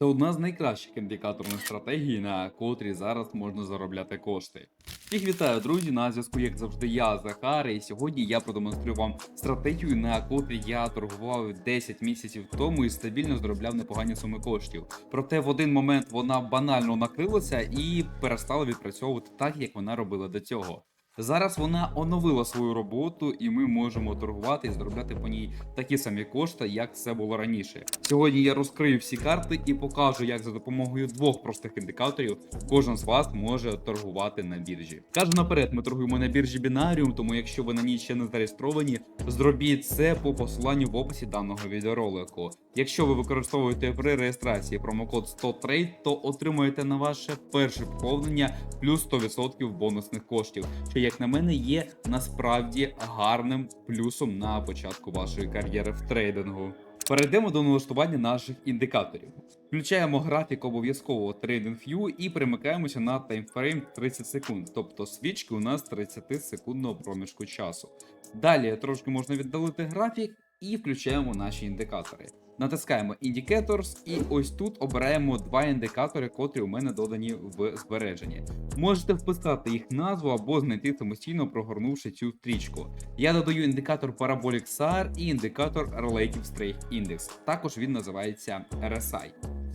Це одна з найкращих індикаторних стратегій, на котрі зараз можна заробляти кошти. Всіх вітаю, друзі! На зв'язку, як завжди, я Захар, і сьогодні я продемонструю вам стратегію, на котрій я торгував 10 місяців тому і стабільно заробляв непогані суми коштів. Проте в один момент вона банально накрилася і перестала відпрацьовувати так, як вона робила до цього. Зараз вона оновила свою роботу, і ми можемо торгувати і заробляти по ній такі самі кошти, як це було раніше. Сьогодні я розкрию всі карти і покажу, як за допомогою двох простих індикаторів кожен з вас може торгувати на біржі. Кажу наперед, ми торгуємо на біржі Binarium, тому якщо ви на ній ще не зареєстровані, зробіть це по посиланню в описі даного відеоролику. Якщо ви використовуєте при реєстрації промокод 100TRADE, то отримуєте на ваше перше поповнення плюс 100% бонусних коштів, що, як на мене, є насправді гарним плюсом на початку вашої кар'єри в трейдингу. Перейдемо до налаштування наших індикаторів. Включаємо графік обов'язково TradingView і перемикаємося на таймфрейм 30 секунд, тобто свічки у нас 30 секундного проміжку часу. Далі трошки можна віддалити графік і включаємо наші індикатори. Натискаємо Indicators і ось тут обираємо два індикатори, котрі у мене додані в збереженні. Можете вписати їх назву або знайти самостійно, прогорнувши цю стрічку. Я додаю індикатор Parabolic SAR і індикатор Relative Strength Index. Також він називається RSI.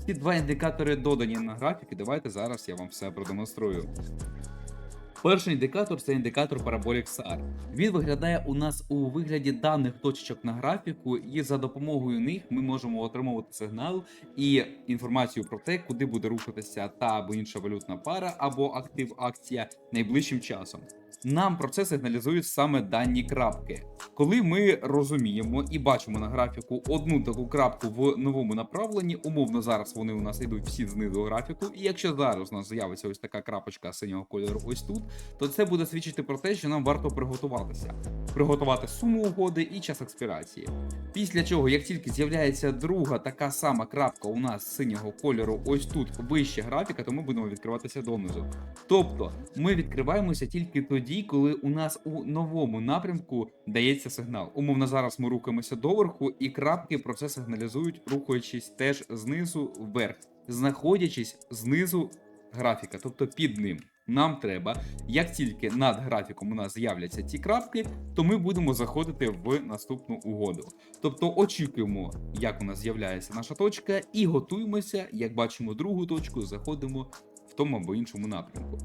Ці два індикатори додані на графік, і давайте зараз я вам все продемонструю. Перший індикатор це індикатор Parabolic SAR. Він виглядає у нас у вигляді даних точечок на графіку, і за допомогою них ми можемо отримувати сигнал і інформацію про те, куди буде рухатися та або інша валютна пара або актив акція найближчим часом. Нам про це сигналізують саме дані крапки. Коли ми розуміємо і бачимо на графіку одну таку крапку в новому направленні, умовно зараз вони у нас йдуть всі знизу графіку. І якщо зараз у нас з'явиться ось така крапочка синього кольору, ось тут, то це буде свідчити про те, що нам варто приготуватися, приготувати суму угоди і час експірації. Після чого, як тільки з'являється друга така сама крапка у нас синього кольору, ось тут вище графіка, то ми будемо відкриватися донизу. Тобто ми відкриваємося тільки тоді, коли у нас у новому напрямку дається сигнал. Умовно, зараз ми рухаємося доверху, і крапки про це сигналізують, рухаючись теж знизу вверх, знаходячись знизу графіка, тобто під ним. Нам треба, як тільки над графіком у нас з'являться ці крапки, то ми будемо заходити в наступну угоду. Тобто очікуємо, як у нас з'являється наша точка, і готуємося, як бачимо другу точку, заходимо в тому або іншому напрямку.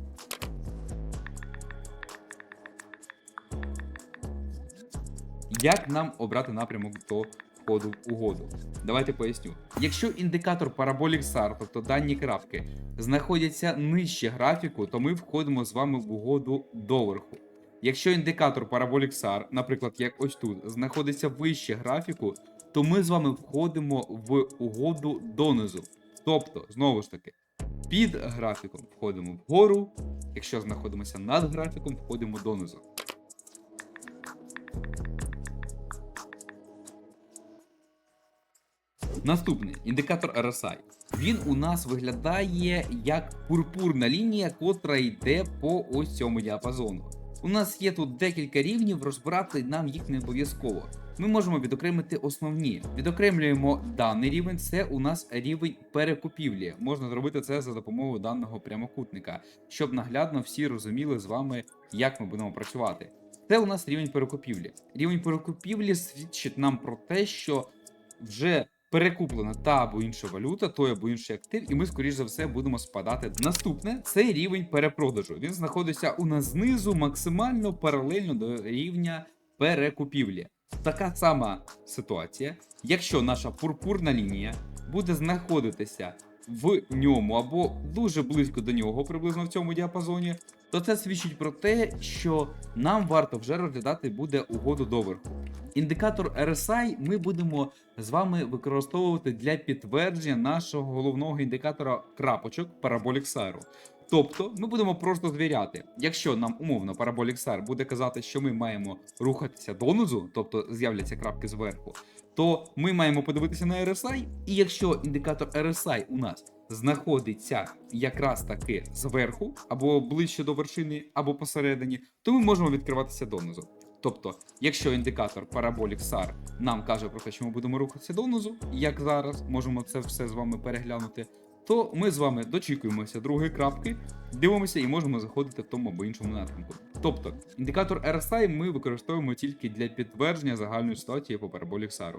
Як нам обрати напрямок до входу в угоду? Давайте поясню. Якщо індикатор Parabolic SAR, тобто дані крапки, знаходяться нижче графіку, то ми входимо з вами в угоду доверху. Якщо індикатор Parabolic SAR, наприклад, як ось тут, знаходиться вище графіку, то ми з вами входимо в угоду донизу. Тобто, знову ж таки, під графіком входимо вгору, якщо знаходимося над графіком, входимо донизу. Наступний індикатор RSI. Він у нас виглядає як пурпурна лінія, котра йде по ось цьому діапазону. У нас є тут декілька рівнів, розбирати нам їх не обов'язково. Ми можемо відокремити основні. Відокремлюємо даний рівень, це у нас рівень перекупівлі. Можна зробити це за допомогою даного прямокутника, щоб наглядно всі розуміли з вами, як ми будемо працювати. Це у нас рівень перекупівлі. Рівень перекупівлі свідчить нам про те, що вже перекуплена та або інша валюта, той або інший актив, і ми, скоріш за все, будемо спадати. Наступне це рівень перепродажу. Він знаходиться у нас знизу максимально паралельно до рівня перекупівлі. Така сама ситуація, якщо наша пурпурна лінія буде знаходитися в ньому або дуже близько до нього, приблизно в цьому діапазоні, то це свідчить про те, що нам варто вже розглядати буде угоду доверху. Індикатор RSI ми будемо з вами використовувати для підтвердження нашого головного індикатора крапочок Parabolic SAR. Тобто ми будемо просто звіряти. Якщо нам умовно Parabolic SAR буде казати, що ми маємо рухатися донизу, тобто з'являться крапки зверху, то ми маємо подивитися на RSI, і якщо індикатор RSI у нас знаходиться якраз таки зверху, або ближче до вершини, або посередині, то ми можемо відкриватися донизу. Тобто, якщо індикатор Parabolic SAR нам каже про те, що ми будемо рухатися донизу, як зараз, можемо це все з вами переглянути, то ми з вами дочікуємося другої крапки, дивимося і можемо заходити в тому або іншому напрямку. Тобто, індикатор RSI ми використовуємо тільки для підтвердження загальної ситуації по Parabolic SAR.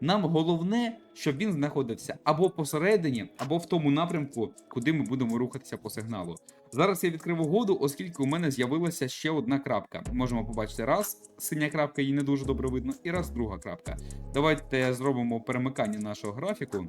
Нам головне, щоб він знаходився або посередині, або в тому напрямку, куди ми будемо рухатися по сигналу. Зараз я відкрив угоду, оскільки у мене з'явилася ще одна крапка. Можемо побачити раз, синя крапка, її не дуже добре видно, і раз друга крапка. Давайте зробимо перемикання нашого графіку,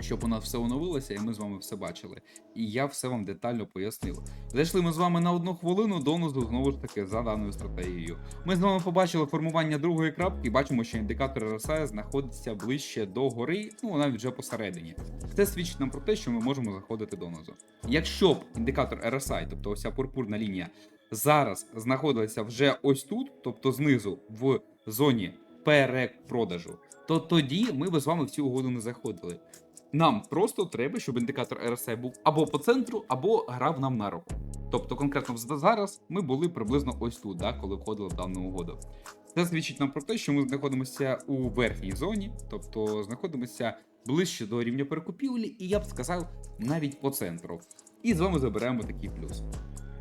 щоб у нас все оновилося, і ми з вами все бачили. І я все вам детально пояснив. Зайшли ми з вами на одну хвилину донозу знову ж таки за даною стратегією. Ми з вами побачили формування другої крапки, бачимо, що індикатор RSI знаходиться ближче до гори, ну навіть вже посередині. Це свідчить нам про те, що ми можемо заходити донизу. Якщо б індикатор RSI, тобто ось пурпурна лінія, зараз знаходилася вже ось тут, тобто знизу в зоні перепродажу, то тоді ми б з вами в цю угоду не заходили. Нам просто треба, щоб індикатор RSI був або по центру, або грав нам на руку. Тобто, конкретно зараз ми були приблизно ось тут, да, коли входили в дану угоду. Це свідчить нам про те, що ми знаходимося у верхній зоні, тобто знаходимося ближче до рівня перекупівлі, і я б сказав, навіть по центру. І з вами забираємо такий плюс.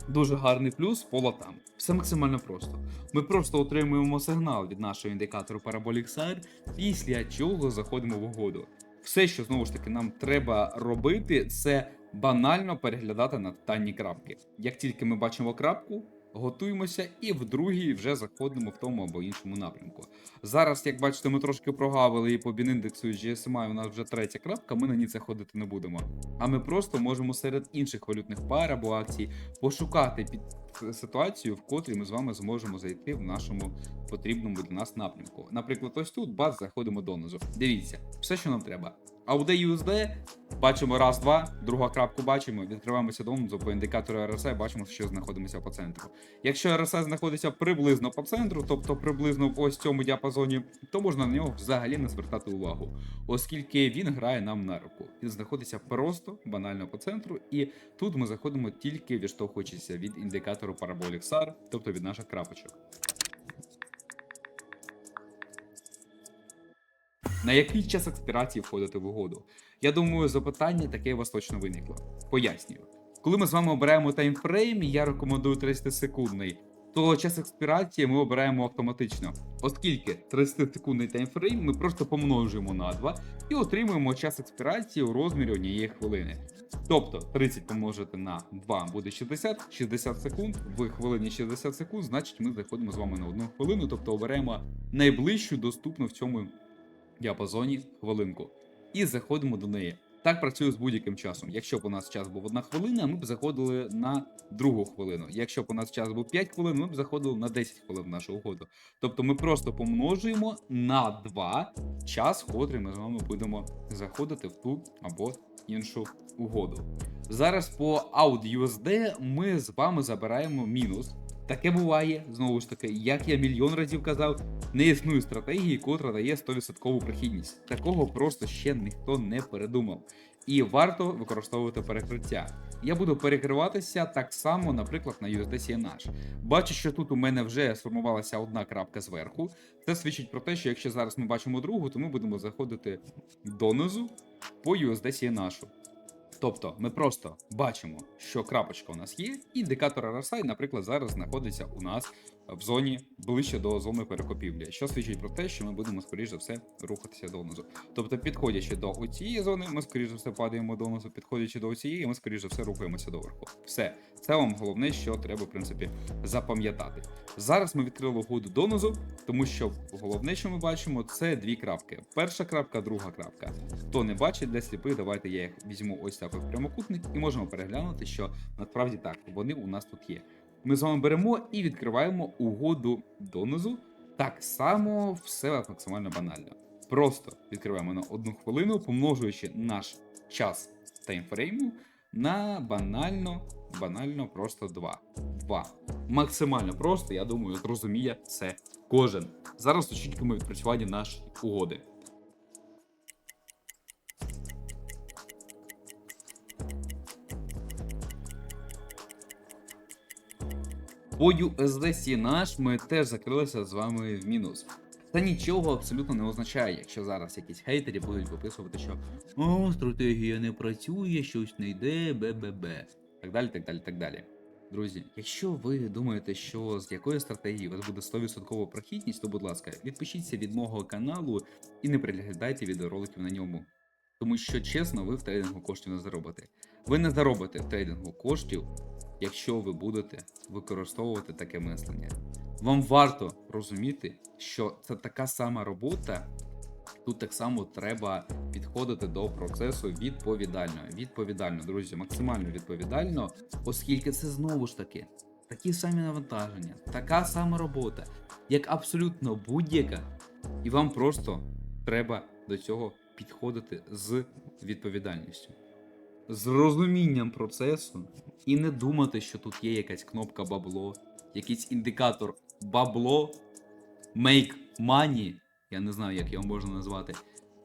Дуже гарний плюс по лотам. Все максимально просто. Ми просто отримуємо сигнал від нашого індикатору Parabolic SAR, після чого заходимо в угоду. Все, що знову ж таки нам треба робити, це банально переглядати на дані крапки. Як тільки ми бачимо крапку, готуємося і в другій вже заходимо в тому або іншому напрямку. Зараз, як бачите, ми трошки прогавили і по бініндексу і GSMI у нас вже третя крапка, ми на ній це ходити не будемо. А ми просто можемо серед інших валютних пар або акцій пошукати під ситуацію, в котрій ми з вами зможемо зайти в нашому потрібному для нас напрямку. Наприклад, ось тут бац, заходимо донизу. Дивіться, все, що нам треба. AUD USD, бачимо раз, два, друга крапку бачимо, відкриваємося донизу по індикатору RSI, бачимо, що знаходимося по центру. Якщо RSI знаходиться приблизно по центру, тобто приблизно в ось цьому діапазоні, то можна на нього взагалі не звертати увагу, оскільки він грає нам на руку. Він знаходиться просто банально по центру, і тут ми заходимо тільки відштовхуючися від індикатору Parabolic SAR, тобто від наших крапочок. На який час експірації входити в угоду? Я думаю, запитання таке у вас точно виникло. Пояснюю. Коли ми з вами обираємо таймфрейм, я рекомендую 30 секундний, то час експірації ми обираємо автоматично, оскільки 30 секундний таймфрейм ми просто помножуємо на 2 і отримуємо час експірації у розмірі однієї хвилини. Тобто 30 помножити на 2 буде 60, 60 секунд, в хвилині 60 секунд, значить ми заходимо з вами на одну хвилину, тобто обираємо найближчу доступну в цьому діапазоні хвилинку. І заходимо до неї. Так працює з будь-яким часом. Якщо б у нас час був одна хвилина, ми б заходили на другу хвилину. Якщо б у нас час був 5 хвилин, ми б заходили на 10 хвилин нашу угоду. Тобто ми просто помножуємо на 2 час, котрий ми з вами будемо заходити в ту або іншу угоду. Зараз по AudUSD ми з вами забираємо мінус. Таке буває, знову ж таки, як я мільйон разів казав, не існує стратегії, котра дає 100% прохідність. Такого просто ще ніхто не передумав. І варто використовувати перекриття. Я буду перекриватися так само, наприклад, на USD CNH. Бачу, що тут у мене вже сформувалася одна крапка зверху. Це свідчить про те, що якщо зараз ми бачимо другу, то ми будемо заходити донизу по USD CNH. Тобто ми просто бачимо, що крапочка у нас є, і індикатор RSI, наприклад, зараз знаходиться у нас в зоні ближче до зони перекупівлі, що свідчить про те, що ми будемо, скоріш за все, рухатися донизу. Тобто, підходячи до цієї зони, ми скоріш за все падаємо донизу, підходячи до цієї, ми скоріш за все рухаємося доверху. Все, це вам головне, що треба, в принципі, запам'ятати. Зараз ми відкрили угоду донизу, тому що головне, що ми бачимо, це дві крапки. Перша крапка, друга крапка. Хто не бачить для сліпих, давайте я їх візьму ось так в прямокутник і можемо переглянути, що насправді так, вони у нас тут є. Ми з вами беремо і відкриваємо угоду донизу. Так само все максимально банально. Просто відкриваємо на одну хвилину, помножуючи наш час таймфрейму на банально, банально просто 2. 2. Максимально просто, я думаю, зрозуміє це кожен. Зараз очікуємо відпрацювання нашої угоди. По USDC наш ми теж закрилися з вами в мінус. Це нічого абсолютно не означає, якщо зараз якісь хейтері будуть виписувати, що о, стратегія не працює, щось не йде, БББ. Так далі, так далі, так далі. Друзі, якщо ви думаєте, що з якої стратегії у вас буде 100% прохідність, то будь ласка, відпишіться від мого каналу і не переглядайте відеороликів на ньому. Тому що чесно, ви в трейдингу коштів не заробите. Ви не заробите трейдингу коштів, якщо ви будете використовувати таке мислення. Вам варто розуміти, що це така сама робота. Тут так само треба підходити до процесу відповідально. Відповідально, друзі, максимально відповідально, оскільки це знову ж таки такі самі навантаження, така сама робота, як абсолютно будь-яка, і вам просто треба до цього підходити з відповідальністю, з розумінням процесу, і не думати, що тут є якась кнопка бабло, якийсь індикатор бабло, make money, я не знаю, як його можна назвати.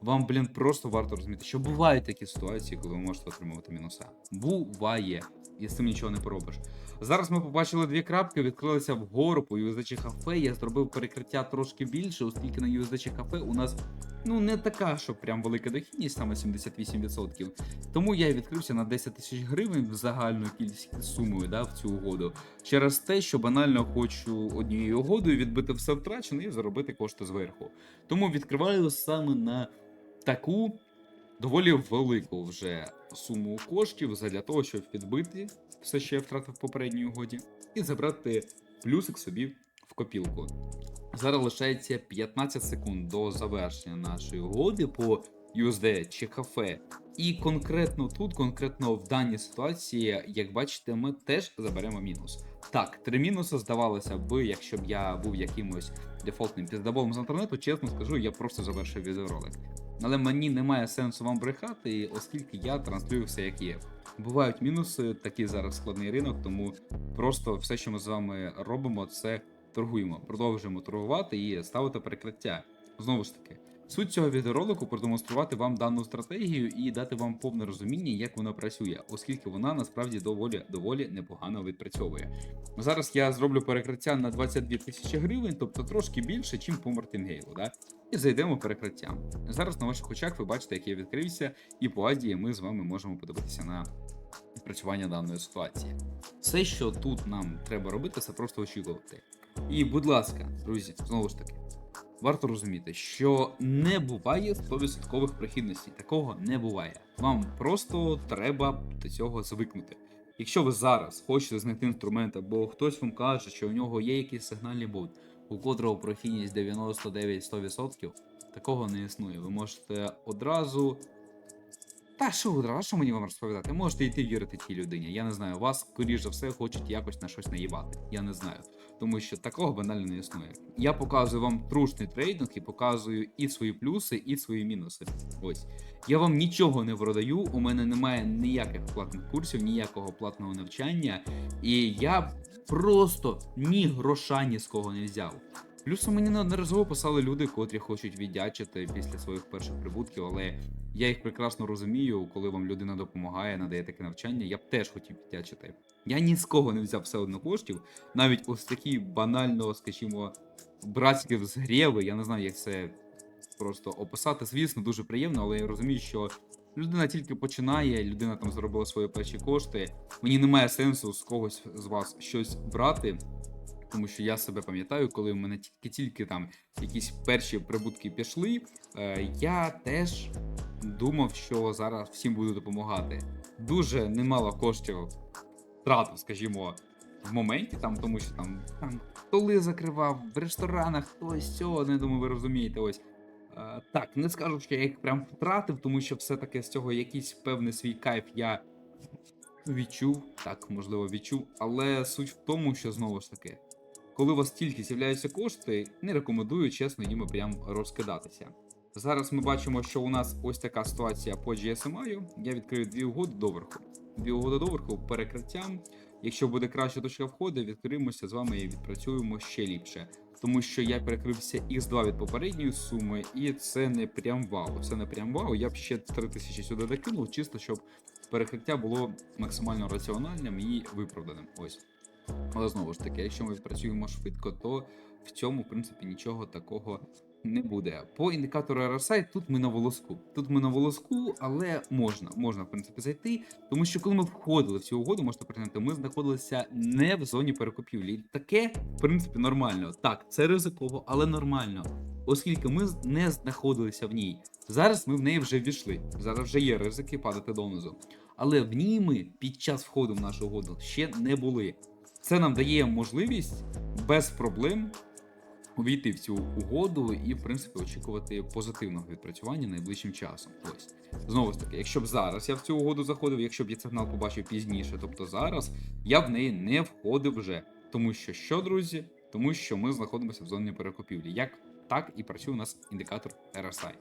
Вам, блін, просто варто розуміти, що бувають такі ситуації, коли ви можете отримувати мінуса. Буває, і з цим нічого не поробиш. Зараз ми побачили дві крапки, відкрилися вгору по USDC кафе. Я зробив перекриття трошки більше, оскільки на USDC кафе у нас ну не така, що прям велика дохідність, саме 78%. Тому я відкрився на 10 тисяч гривень в загальну кількість сумою да, в цю угоду. Через те, що банально хочу однією угодою відбити все втрачене і заробити кошти зверху. Тому відкриваю саме на таку доволі велику вже суму коштів для того, щоб відбити все, що я втратив в попередній угоді, і забрати плюсик собі в копілку. Зараз лишається 15 секунд до завершення нашої угоди по USD чи кафе. І конкретно тут, конкретно в даній ситуації, як бачите, ми теж заберемо мінус. Так, три мінуси здавалося би, якщо б я був якимось дефолтним піздаболом з інтернету, чесно скажу, я просто завершив відеоролик. Але мені немає сенсу вам брехати, оскільки я транслюю все як є. Бувають мінуси, такий зараз складний ринок, тому просто все, що ми з вами робимо, це торгуємо, продовжуємо торгувати і ставити перекриття. Знову ж таки, суть цього відеоролику продемонструвати вам дану стратегію і дати вам повне розуміння, як вона працює, оскільки вона насправді доволі доволі непогано відпрацьовує. Зараз я зроблю перекриття на 22 тисячі гривень, тобто трошки більше, ніж по Мартингейлу. Да? І зайдемо в перекриття. Зараз на ваших очах ви бачите, як я відкрився, і по Азії ми з вами можемо подивитися на відпрацювання даної ситуації. Все, що тут нам треба робити, це просто очікувати. І, будь ласка, друзі, знову ж таки, варто розуміти, що не буває 100% прихідностей. Такого не буває. Вам просто треба до цього звикнути. Якщо ви зараз хочете знайти інструмент, або хтось вам каже, що у нього є якийсь сигнальний бот, у котрого прохідність 99-100%, такого не існує. Ви можете одразу. Та що одразу, що мені вам розповідати? Можете йти вірити тій людині. Я не знаю, вас, скоріш за все, хочуть якось на щось наїбати. Я не знаю. Тому що такого банально не існує. Я показую вам трушний трейдинг і показую і свої плюси, і свої мінуси. Ось. Я вам нічого не продаю, у мене немає ніяких платних курсів, ніякого платного навчання, і я просто ні гроша ні з кого не взяв. Плюсом мені неодноразово писали люди, котрі хочуть віддячити після своїх перших прибутків, але я їх прекрасно розумію, коли вам людина допомагає, надає таке навчання, я б теж хотів віддячити. Я ні з кого не взяв все одно коштів, навіть ось такі банально, скажімо, братські взгрєви, я не знаю, як це просто описати. Звісно, дуже приємно, але я розумію, що людина тільки починає, людина там заробила свої перші кошти. Мені немає сенсу з когось з вас щось брати. Тому що я себе пам'ятаю, коли в мене тільки-тільки там якісь перші прибутки пішли, е, я теж думав, що зараз всім буду допомагати. Дуже немало коштів втратив, скажімо, в моменті, там, тому що там, там столи закривав, в ресторанах хтось цього, не думаю, ви розумієте. Ось. Е, так, не скажу, що я їх прям втратив, тому що все-таки з цього якийсь певний свій кайф я відчув, так, можливо, відчув, але суть в тому, що знову ж таки, коли у вас тільки з'являються кошти, не рекомендую чесно їми прям розкидатися. Зараз ми бачимо, що у нас ось така ситуація по GSMI. Я відкрию дві угоди доверху. Дві угоди доверху перекриттям. Якщо буде краща точка входу, відкриємося з вами і відпрацюємо ще ліпше. Тому що я перекрився X2 від попередньої суми, і це не прям вау. Це не прям вау. Я б ще 3000 сюди докинув, чисто щоб перекриття було максимально раціональним і виправданим. Ось. Але знову ж таки, якщо ми відпрацюємо швидко, то в цьому, в принципі, нічого такого не буде. По індикатору RSI тут ми на волоску. Тут ми на волоску, але можна, можна в принципі зайти. Тому що коли ми входили в цю угоду, можете пригнути, ми знаходилися не в зоні перекупівлі. Таке, в принципі, нормально. Так, це ризиково, але нормально. Оскільки ми не знаходилися в ній. Зараз ми в неї вже ввійшли. Зараз вже є ризики падати донизу. Але в ній ми під час входу в нашу угоду ще не були. Це нам дає можливість без проблем увійти в цю угоду і, в принципі, очікувати позитивного відпрацювання найближчим часом. Ось знову ж таки, якщо б зараз я в цю угоду заходив, якщо б я сигнал побачив пізніше, тобто зараз, я в неї не входив вже. Тому що що, друзі? Тому що ми знаходимося в зоні перекупівлі. Як так і працює у нас індикатор RSI.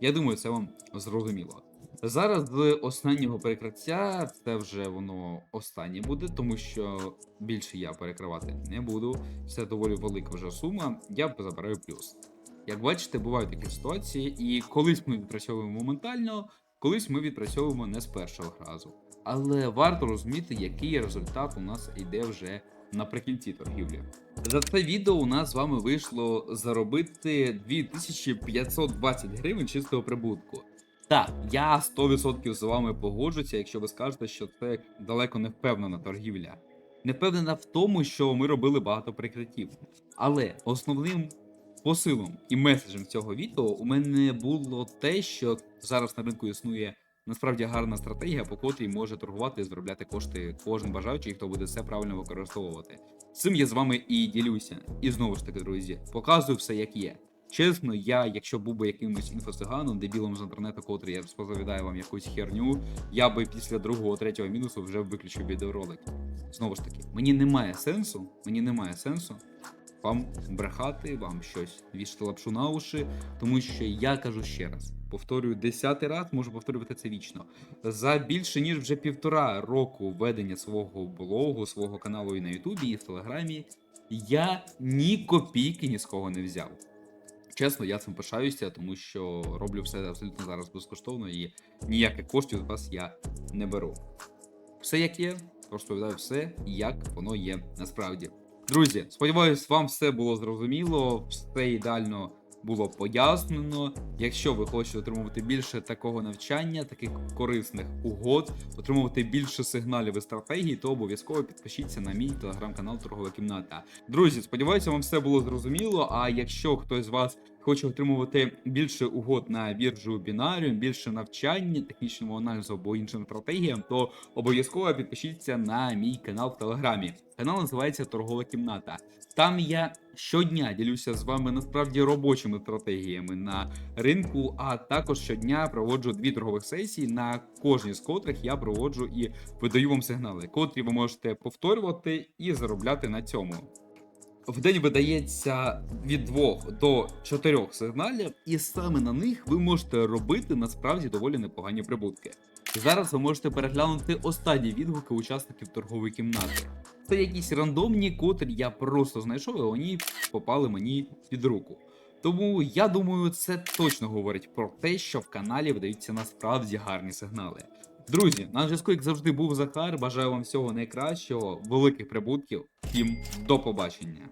Я думаю, це вам зрозуміло. Зараз з останнього перекриття це вже воно останнє буде, тому що більше я перекривати не буду. Це доволі велика вже сума. Я забираю плюс. Як бачите, бувають такі ситуації, і колись ми відпрацьовуємо моментально, колись ми відпрацьовуємо не з першого разу. Але варто розуміти, який результат у нас йде вже наприкінці торгівлі. За це відео у нас з вами вийшло заробити 2520 гривень чистого прибутку. Так, я 100% з вами погоджуся, якщо ви скажете, що це далеко не впевнена торгівля. Не впевнена в тому, що ми робили багато прикриттів. Але основним посилом і меседжем цього відео у мене було те, що зараз на ринку існує насправді гарна стратегія, по котрій може торгувати і заробляти кошти кожен бажаючий, хто буде все правильно використовувати. Цим я з вами і ділюся. І знову ж таки, друзі, показую все як є. Чесно, я, якщо був би якимось інфосиганом, дебілом з інтернету, котрий я розповідаю вам якусь херню, я би після другого, третього мінусу вже виключив відеоролик. Знову ж таки, мені немає сенсу, мені немає сенсу вам брехати, вам щось вішати лапшу на уші, тому що я кажу ще раз, повторюю десятий раз, можу повторювати це вічно. За більше ніж вже півтора року ведення свого блогу, свого каналу і на Ютубі, і в Телеграмі, я ні копійки ні з кого не взяв. Чесно, я цим пишаюся, тому що роблю все абсолютно зараз безкоштовно і ніяких коштів з вас я не беру. Все як є, розповідаю все, як воно є насправді. Друзі, сподіваюсь, вам все було зрозуміло, все ідеально було пояснено. Якщо ви хочете отримувати більше такого навчання, таких корисних угод, отримувати більше сигналів і стратегій, то обов'язково підпишіться на мій телеграм-канал Торгова кімната. Друзі, сподіваюся, вам все було зрозуміло. А якщо хтось з вас хоче отримувати більше угод на біржу Binarium, більше навчання, технічному аналізу або іншим стратегіям, то обов'язково підпишіться на мій канал в Телеграмі. Канал називається Торгова кімната. Там я щодня ділюся з вами насправді робочими стратегіями на ринку, а також щодня проводжу дві торгових сесії, на кожній з котрих я проводжу і видаю вам сигнали, котрі ви можете повторювати і заробляти на цьому. В день видається від 2 до 4 сигналів, і саме на них ви можете робити насправді доволі непогані прибутки. Зараз ви можете переглянути останні відгуки учасників торгової кімнати. Це якісь рандомні, котрі я просто знайшов, і вони попали мені під руку. Тому я думаю, це точно говорить про те, що в каналі видаються насправді гарні сигнали. Друзі, на зв'язку, як завжди, був Захар. Бажаю вам всього найкращого, великих прибутків. Всім до побачення.